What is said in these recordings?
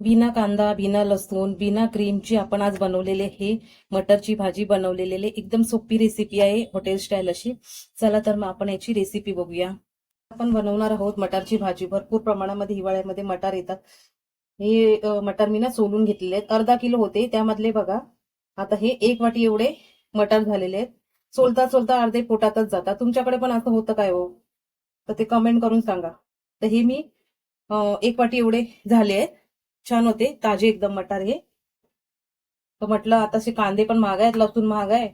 बिना कांदा बिना लसूण बिना क्रीमची आपण आज बनवलेले हे मटरची भाजी बनवलेले एकदम सोपी रेसिपी आहे हॉटेल स्टाईल अशी. चला तर मग आपण याची रेसिपी बघूया. आपण बनवणार आहोत मटारची भाजी. भरपूर प्रमाणामध्ये हिवाळ्यामध्ये मटार येतात. हे मटार मी ना सोलून घेतलेले आहेत. अर्धा किलो होते. त्यामधले बघा. आता हे एक वाटी एवढे मटार झालेले आहेत. सोलता सोलता अर्धे पोटातच जातात. तुमच्याकडे पण असं होतं काय हो? तर ते कमेंट करून सांगा. तर हे मी एक वाटी एवढे झाले आहेत. छान होते. ताजे एकदम मटार हे. तर म्हटलं आताचे कांदे पण महाग आहेत लसूण महाग आहे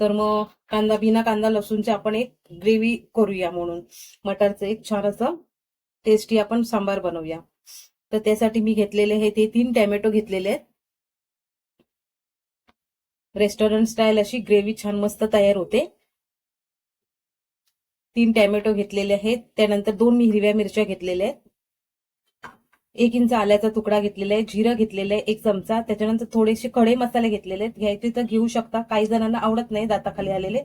तर मग कांदा बिना कांदा लसूणचे आपण एक ग्रेव्ही करूया म्हणून. मटारचं एक छान असं टेस्टी आपण सांबार बनवूया. तर त्यासाठी मी घेतलेले हे ते तीन टॅमॅटो घेतलेले आहेत. रेस्टॉरंट स्टाईल अशी ग्रेव्ही छान मस्त तयार होते. तीन टॅमॅटो घेतलेले आहेत. त्यानंतर दोन मी हिरव्या मिरच्या घेतलेल्या आहेत. एक इंच आल्याचा तुकडा घेतलेला आहे जिरं घेतलेलं आहे एक चमचा. त्याच्यानंतर थोडेसे खडे मसाले घेतलेले आहेत. घ्यायचे तर घेऊ शकता. काही जणांना आवडत नाही दाताखाली आलेले.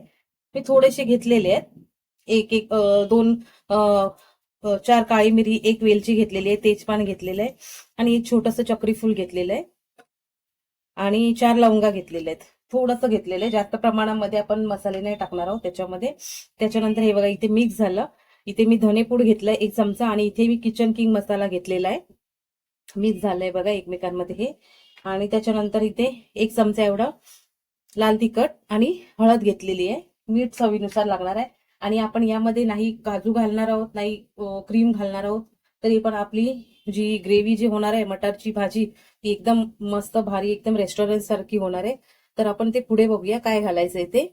मी थोडेसे घेतलेले आहेत. एक एक दोन चार काळी मिरी एक वेलची घेतलेली आहे तेजपान घेतलेलं आहे. आणि एक छोटस चक्रीफूल घेतलेलं आहे. आणि चार लवंगा घेतलेल्या आहेत. थोडंसं घेतलेलं आहे. जास्त प्रमाणामध्ये आपण मसाले नाही टाकणार आहोत त्याच्यामध्ये. त्याच्यानंतर हे बघा इथे मिक्स झालं. इथे मी धनेपूड घेतलंय एक चमचा. आणि इथे मी किचन किंग मसाला घेतलेला आहे. मिक्स झालंय बघा एकमेकांमध्ये हे. आणि त्याच्यानंतर इथे एक चमचा एवढं लाल तिखट आणि हळद घेतलेली आहे. मीठ चवीनुसार लागणार आहे. आणि आपण यामध्ये नाही काजू घालणार आहोत नाही क्रीम घालणार आहोत. तरी पण आपली जी ग्रेव्ही जी होणार आहे मटारची भाजी ती एकदम मस्त भारी एकदम रेस्टॉरंट सारखी होणार आहे. तर आपण ते पुढे बघूया काय घालायचंय ते.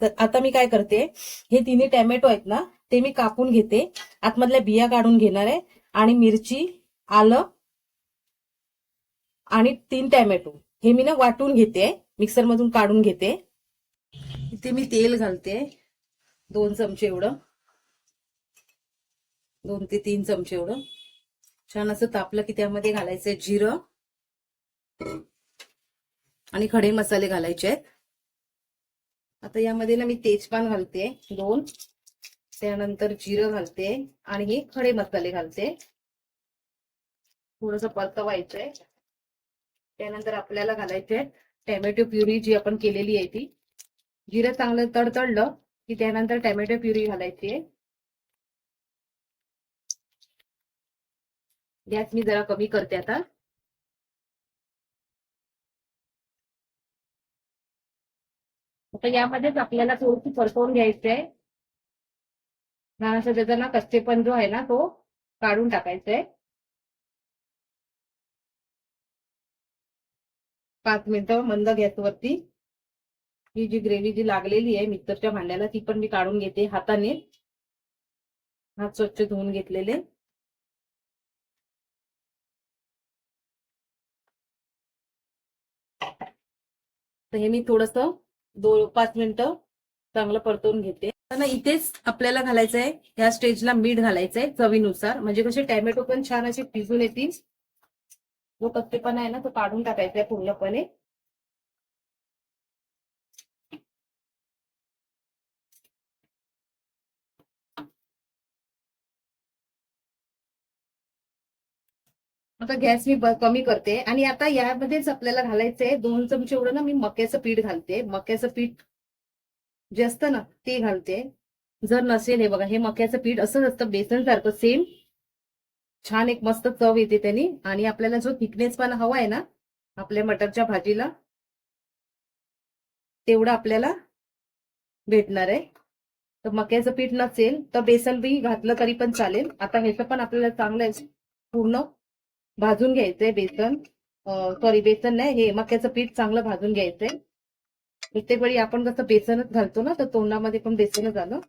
तर आता मी काय करते हे तिन्ही टॅमॅटो आहेत ना ते मी कापून घेते. आतमधल्या बिया काढून घेणार आहे. आणि मिरची आलं आणि तीन टॅमॅटो. हे मी ना वाटून घेते. मिक्सर मधून काढून घेते. इथे मी तेल घालते. दोन चमचे एवढं. दोन ते तीन चमचे एवढं. छान असं तापलं की त्यामध्ये घालायचंय जिरं. आणि खडे मसाले घालायचे आहेत. आता यामध्ये ना मी तेजपान घालते. दोन. त्यानंतर जिरं घालते. आणि हे खडे मसाले घालते. थोडस परतवायचंय त्यानंतर आपल्याला घालायचे टॅमॅटो प्युरी जी आपण केलेली आहे ती. जिरं चांगलं तडतडलं की त्यानंतर टॅमॅटो प्युरी घालायची आहे. गॅस मी जरा कमी करते आता. आता यामध्येच आपल्याला थोडीशी परतवून घ्यायची आहे. असं त्याचा ना कच्चेपण जो आहे ना तो काढून टाकायचा आहे. पाच मिनिटं मंद गॅसवरती ही जी ग्रेव्ही जी लागलेली आहे मिक्सरच्या भांड्याला ती पण मी काढून घेते हाताने. हात स्वच्छ धुवून घेतलेले. तर हे मी थोडस दोन पाच मिनिटं चांगलं परतवून घेते. ना इथेच आपल्याला घालायचं आहे ह्या स्टेजला मीठ घालायचंय चवीनुसार. म्हणजे कसे टॅमॅटो पण छान असे भिजून येतील. जो कच्चेपणा आहे ना तो काढून टाकायचा आहे पूर्णपणे. आता गॅस मी कमी करते आणि आता यामध्येच आपल्याला घालायचंय दोन चमचे एवढं ना मी मक्याचं पीठ घालते. मक्याचं पीठ जे असतं ना ते घालते. जर नसेल हे बघा हे मक्याचं पीठ असंच असतं बेसन सारखं सेम छान एक मस्त चव येते त्यांनी. आणि आपल्याला जो थिकनेस पण हवा आहे ना आपल्या मटरच्या भाजीला तेवढं आपल्याला भेटणार आहे. तर मक्याचं पीठ नसेल तर बेसन बी घातलं तरी पण चालेल. आता ह्याचं पण आपल्याला चांगलं आहे. पूर्ण भाजून घ्यायचंय बेसन. सॉरी बेसन नाही हे मक्याचं पीठ चांगलं भाजून घ्यायचंय. प्रत्येक वेळी आपण कसं बेसनच घालतो ना तर तोंडामध्ये पण बेसनच आलं.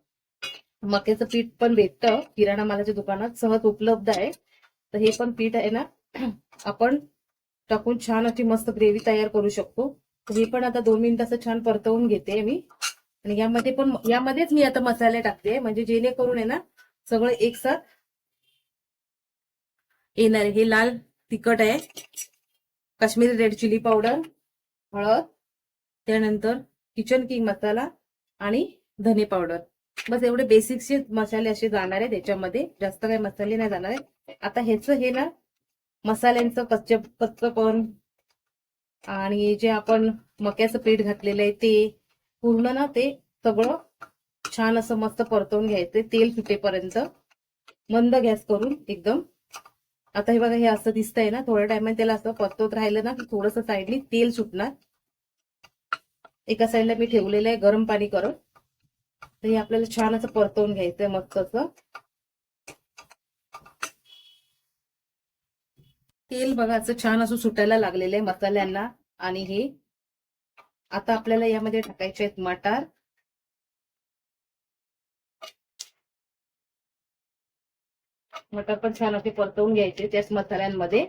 मक्याचं पीठ पण भेटतं. किराणा मालाच्या दुकानात सहज उपलब्ध आहे. तर हे पण पीठ आहे ना. आपण टाकून छान अशी मस्त ग्रेव्ही तयार करू शकतो. हे पण आता दोन मिनिटाचं छान परतवून घेते मी. आणि यामध्ये पण यामध्येच मी आता मसाले टाकते. म्हणजे जेणेकरून आहे ना सगळं एकसाथ येणार हे लाल तिखट आहे. काश्मीरी रेड चिली पावडर हळद त्यानंतर किचन किंग मसाला आणि धने पावडर. बस एवढे बेसिकचे मसाले असे जाणार आहेत त्याच्यामध्ये जास्त काही मसाले नाही जाणार आहे आता ह्याचं हे ना मसाल्यांचं कच्च कच्चपण आणि जे आपण मक्याचं पीठ घातलेलं आहे ते पूर्ण ना ते सगळं छान असं मस्त परतवून घ्यायचं तेल सुटेपर्यंत. मंद गॅस करून एकदम. आता हे बघा हे असं दिसतंय ना थोड्या टायमात त्याला असं परतवत राहिलं ना की थोडस साईडनी तेल सुटणार. एका साईडला मी ठेवलेलं आहे गरम पाणी करत तर हे आपल्याला छान असं परतवून घ्यायचंय मस्त असं. तेल बघा असं छान असं सुटायला लागलेलं आहे मसाल्यांना. आणि हे आता आपल्याला यामध्ये टाकायचे आहेत मटार. मटार पण छान असे परतवून घ्यायचे त्याच मसाल्यांमध्ये.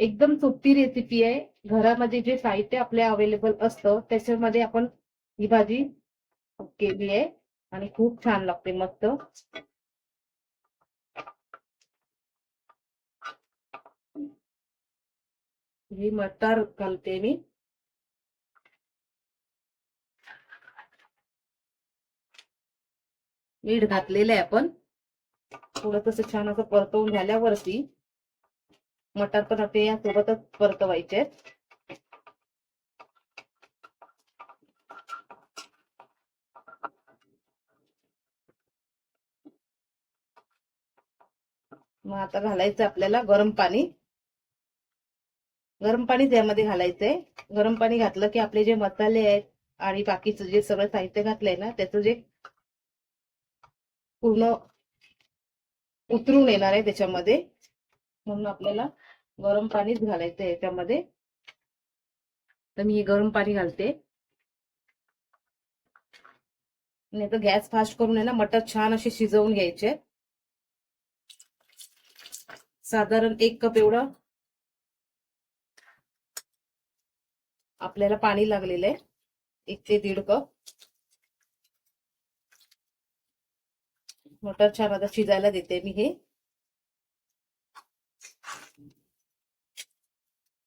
एकदम सोपी रेसिपी आहे. घरामध्ये जे साहित्य आपल्या अवेलेबल असतं त्याच्यामध्ये आपण ही भाजी केली आहे आणि खूप छान लागते मस्त. ही मटार घालते मी. मीठ घातलेलं आहे आपण. थोडं तसं छान असं परतवून झाल्यावरती मटार पण आपले यासोबतच परतवायचे आहेत. मग आता घालायचं आपल्याला गरम पाणी. गरम पाणीच यामध्ये घालायचंय. गरम पाणी घातलं की आपले जे मसाले आहेत आणि बाकीचं जे सगळं साहित्य घातलंय ना त्याचं जे पूर्ण उतरून येणार आहे त्याच्यामध्ये. म्हणून आपल्याला गरम पाणीच घालायचं आहे याच्यामध्ये. तर मी हे गरम पाणी घालते. नाही तर गॅस फास्ट करून आहे ना मटर छान असे शिजवून घ्यायचे. साधारण एक कप एवढं. आपल्याला पाणी लागलेलं आहे. एक ते दीड कप. मटर छान आता शिजायला देते मी हे.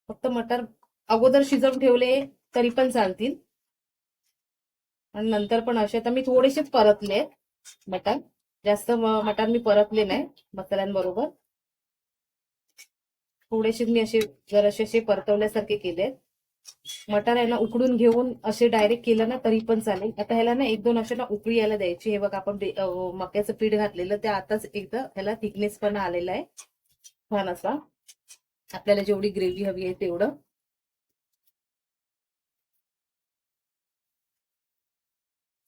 फक्त मटर अगोदर शिजवून ठेवले तरी पण चालतील. आणि नंतर पण असे तर मी थोडेसेच परतले मटण. जास्त मटण मी परतले नाही मसाल्यांबरोबर. थोडेसे मी असे जरासे असे परतवल्यासारखे केले मटार आहे ना उकडून घेऊन असे डायरेक्ट केलं ना तरी पण चालेल. आता ह्याला ना एक दोन असे ना उकळी यायला द्यायची. हे बघ आपण मक्याचं पीठ घातलेलं ते आताच एकदा ह्याला थिकनेस पण आलेला आहे. छान असा आपल्याला जेवढी ग्रेव्ही हवी आहे तेवढं.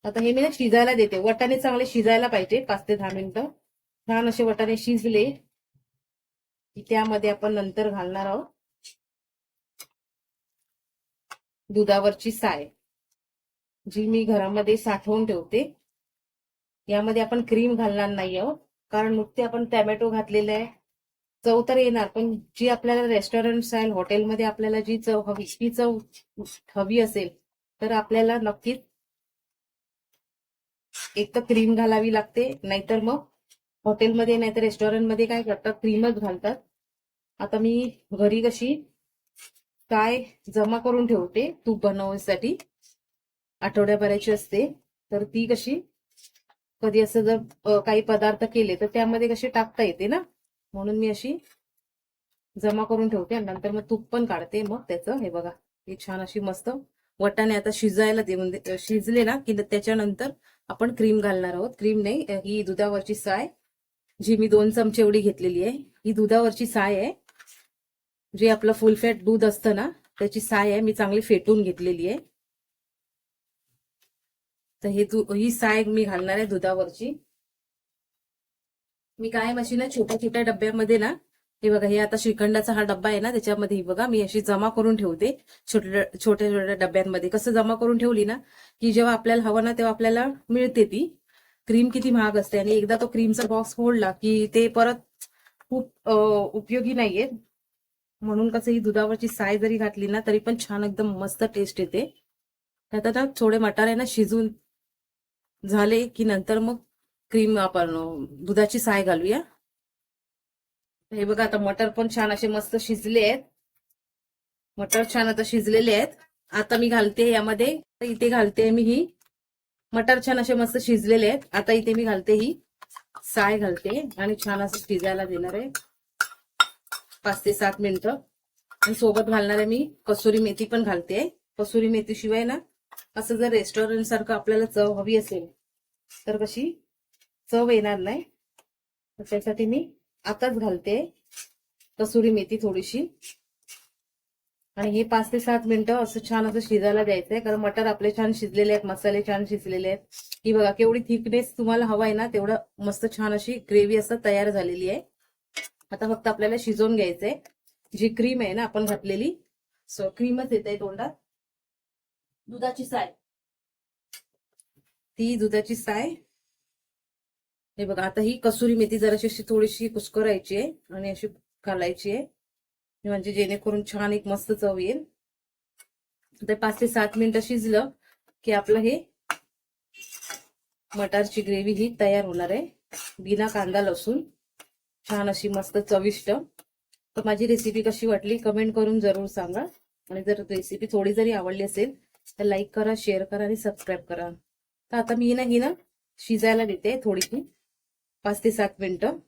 आता हे मी ना शिजायला देते. वटाणे चांगले शिजायला पाहिजे पाच ते दहा मिनिटं. छान असे वटाणे शिजले. त्यामध्ये आपण नंतर घालणार आहोत. दुधावरची साय जी मी घरामध्ये साठवून ठेवते. यामध्ये आपण क्रीम घालणार नाही आहोत कारण नुकते आपण टॅमॅटो घातलेले आहे. चव तर येणार पण जी आपल्याला रेस्टॉरंट स्टाईल हॉटेलमध्ये आपल्याला जी चव हवी ती चव हवी असेल तर आपल्याला नक्कीच एक तर क्रीम घालावी लागते नाहीतर मग हॉटेलमध्ये नाहीतर रेस्टॉरंटमध्ये काय करतात? क्रीमच घालतात. आता मी घरी कशी काय जमा करून ठेवते तूप बनवण्यासाठी. आठवड्याभराची असते. तर ती कशी कधी असं जर काही पदार्थ केले तर त्यामध्ये कशी टाकता येते ना? म्हणून मी अशी जमा करून ठेवते आणि नंतर मग तूप पण काढते मग त्याचं. हे बघा हे छान अशी मस्त वटाणे आता शिजायला देऊन म्हणजे, शिजले ना की त्याच्यानंतर आपण क्रीम घालणार आहोत. क्रीम नाही ही दुधावरची साय जी मी दोन चमचे एवढी घेतलेली आहे. ही दुधावरची साय आहे. जे आपलं फुल फॅट दूध असतं ना त्याची साय आहे. मी चांगली फेटून घेतलेली आहे. तर हे ही साय मी घालणार आहे दुधावरची. मी काय अशी ना छोट्या छोट्या डब्यामध्ये ना हे बघा हे आता श्रीखंडाचा हा डब्बा आहे ना त्याच्यामध्ये ही बघा मी अशी जमा करून ठेवते. छोट्या छोट्या छोट्या डब्यांमध्ये. कसं जमा करून ठेवली ना की जेव्हा आपल्याला हवं ना तेव्हा आपल्याला मिळते ती. क्रीम किती महाग असते आणि एकदा तो क्रीमचा बॉक्स फोडला की ते परत खूप उपयोगी नाहीये. म्हणून कसं ही दुधावरची साय जरी घातली ना तरी पण छान एकदम मस्त टेस्ट येते. त्यात आता थोडे मटार आहे ना शिजून झाले की नंतर मग क्रीम आपण दुधाची साय घालूया. हे बघा आता मटर पण छान असे मस्त शिजले आहेत. मटर छान आता शिजलेले आहेत. आता मी घालते यामध्ये इथे घालते मी ही. मटर छान असे मस्त शिजलेले आहेत. आता इथे मी घालते ही साय घालते आणि छान असं शिजायला देणार आहे. पाच ते सात मिनिटं. आणि सोबत घालणार आहे मी कसुरी मेथी पण घालते. कसुरी मेथी शिवाय ना असं जर रेस्टॉरंट सारखं आपल्याला चव हवी असेल तर कशी चव येणार नाही. तर त्यासाठी मी आताच घालते कसुरी मेथी थोडीशी. आणि हे पाच ते सात मिनिटं असं छान असं शिजायला द्यायचंय. कारण मटर आपले छान शिजलेले आहेत मसाले छान शिजलेले आहेत. ही बघा केवढी थिकनेस तुम्हाला हवा आहे ना तेवढं मस्त छान अशी ग्रेव्ही असं तयार झालेली आहे. आता फक्त आपल्याला शिजवून घ्यायचंय. जी क्रीम आहे ना आपण घातलेली. सो क्रीमच येत आहे तोंडात. दुधाची साय. ती दुधाची साय. हे बघा आता ही कसुरी मेथी जराशी अशी थोडीशी कुस्करायची आहे आणि अशी घालायची आहे. म्हणजे जेणेकरून छान एक मस्त चव येईल. तर पाच ते सात मिनिटं शिजलं की आपलं हे मटारची ग्रेव्ही ही तयार होणार आहे. बिना कांदा लसूण. छान अशी मस्त चविष्ट. तर माझी रेसिपी कशी वाटली कमेंट करून जरूर सांगा. आणि जर रेसिपी थोडी जरी आवडली असेल तर लाईक करा शेअर करा आणि सबस्क्राईब करा. तर आता मी ना ही ना शिजायला देते थोडीशी. पाच ते सात मिनिटं.